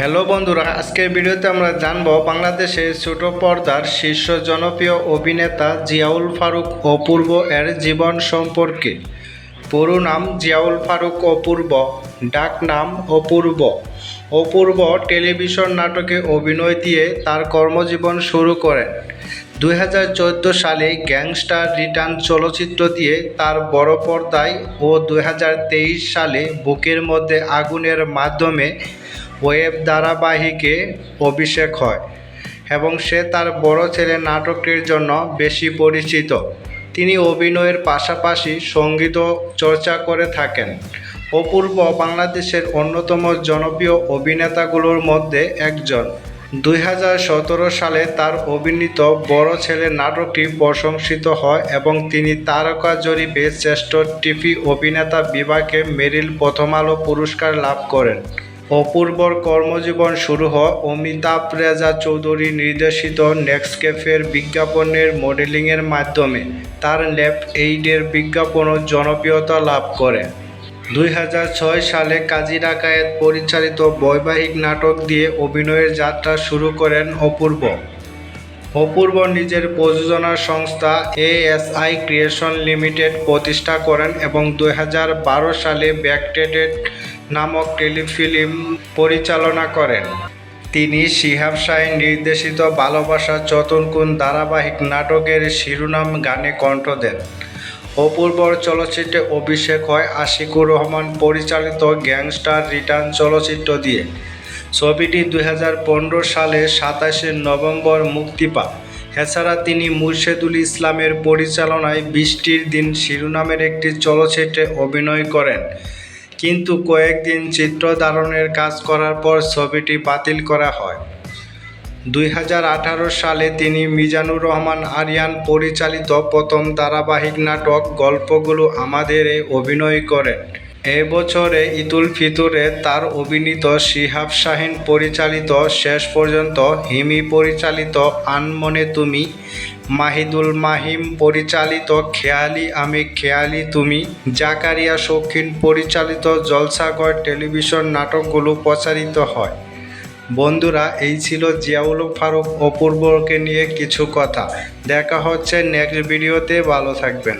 Hello বন্ধুরা, আজকের ভিডিওতে আমরা জানব বাংলাদেশের ছোট পর্দার শীর্ষ জনপ্রিয় অভিনেতা জিয়াউল ফারুক অপূর্ব এর জীবন সম্পর্কে। পুরো নাম জিয়াউল ফারুক অপূর্ব, ডাক নাম অপূর্ব। অপূর্ব টেলিভিশন নাটকে অভিনয় দিয়ে তার কর্মজীবন শুরু করেন। দুই হাজার চোদ্দ সালে গ্যাংস্টার রিটার্ন চলচ্চিত্র দিয়ে তার বড় পর্দায় ও দু হাজার তেইশ সালে বুকের মধ্যে আগুনের মাধ্যমে ওয়েব ধারাবাহিকে অভিষেক হয় এবং সে তার বড় ছেলে নাটকটির জন্য বেশি পরিচিত। তিনি অভিনয়ের পাশাপাশি সংগীত চর্চা করে থাকেন। অপূর্ব বাংলাদেশের অন্যতম জনপ্রিয় অভিনেতাগুলোর মধ্যে একজন। দুই হাজার সতেরো সালে তার অভিনীত বড় ছেলে নাটকটি প্রশংসিত হয় এবং তিনি তারকা জরিপে শ্রেষ্ঠ টিভি অভিনেতা বিভাগে মেরিল প্রথম আলো পুরস্কার লাভ করেন। অপূর্বর কর্মজীবন শুরু হয় অমিতাভ রেজা চৌধুরী নির্দেশিত নেক্সকেফের বিজ্ঞাপনের মডেলিংয়ের মাধ্যমে। তার লেফট এইডের বিজ্ঞাপনও জনপ্রিয়তা লাভ করে। দুই হাজার ছয় সালে কাজী ডাকায়েত পরিচালিত বৈবাহিক নাটক দিয়ে অভিনয়ের যাত্রা শুরু করেন অপূর্ব। অপূর্ব নিজের প্রযোজনা সংস্থা এএসআই ক্রিয়েশন লিমিটেড প্রতিষ্ঠা করেন এবং দু হাজার বারো সালে ব্যাকটেটেড নামক টেলিফিল্ম পরিচালনা করেন। তিনি শিহাব শাহীন নির্দেশিত ভালোবাসা চতনকুন ধারাবাহিক নাটকের শিরোনাম গানে কণ্ঠ দেন। অপূর্বর চলচ্চিত্রে অভিষেক হয় আশিকুর রহমান পরিচালিত গ্যাংস্টার রিটার্ন চলচ্চিত্র দিয়ে। ছবিটি দু হাজার পনেরো সালে সাতাশে নভেম্বর মুক্তি পায়। এছাড়া তিনি মুর্শেদুল ইসলামের পরিচালনায় বৃষ্টির দিন শিরোনামের একটি চলচ্চিত্রে অভিনয় করেন। কিন্তু কয়েকদিন চিত্র ধারণের কাজ করার পর ছবিটি বাতিল করা হয়। দুই হাজার আঠারো সালে তিনি মিজানুর রহমান আরিয়ান পরিচালিত প্রথম ধারাবাহিক নাটক গল্পগুলো আমাদের অভিনয় করেন। এ বছরে ঈদুল ফিতরে তার অভিনীত শিহাব শাহিন পরিচালিত, শেষ পর্যন্ত হিমি পরিচালিত, আনমনে তুমি, মাহিদুল মাহিম পরিচালিত, খেয়ালি আমি খেয়ালি তুমি, জাকারিয়া শৌখিন পরিচালিত, জলসাগর টেলিভিশন নাটকগুলো প্রচারিত হয়। বন্ধুরা, এই ছিল জিয়াউল ফারুক অপূর্বকে নিয়ে কিছু কথা। দেখা হচ্ছে নেক্সট ভিডিওতে ভালো থাকবেন।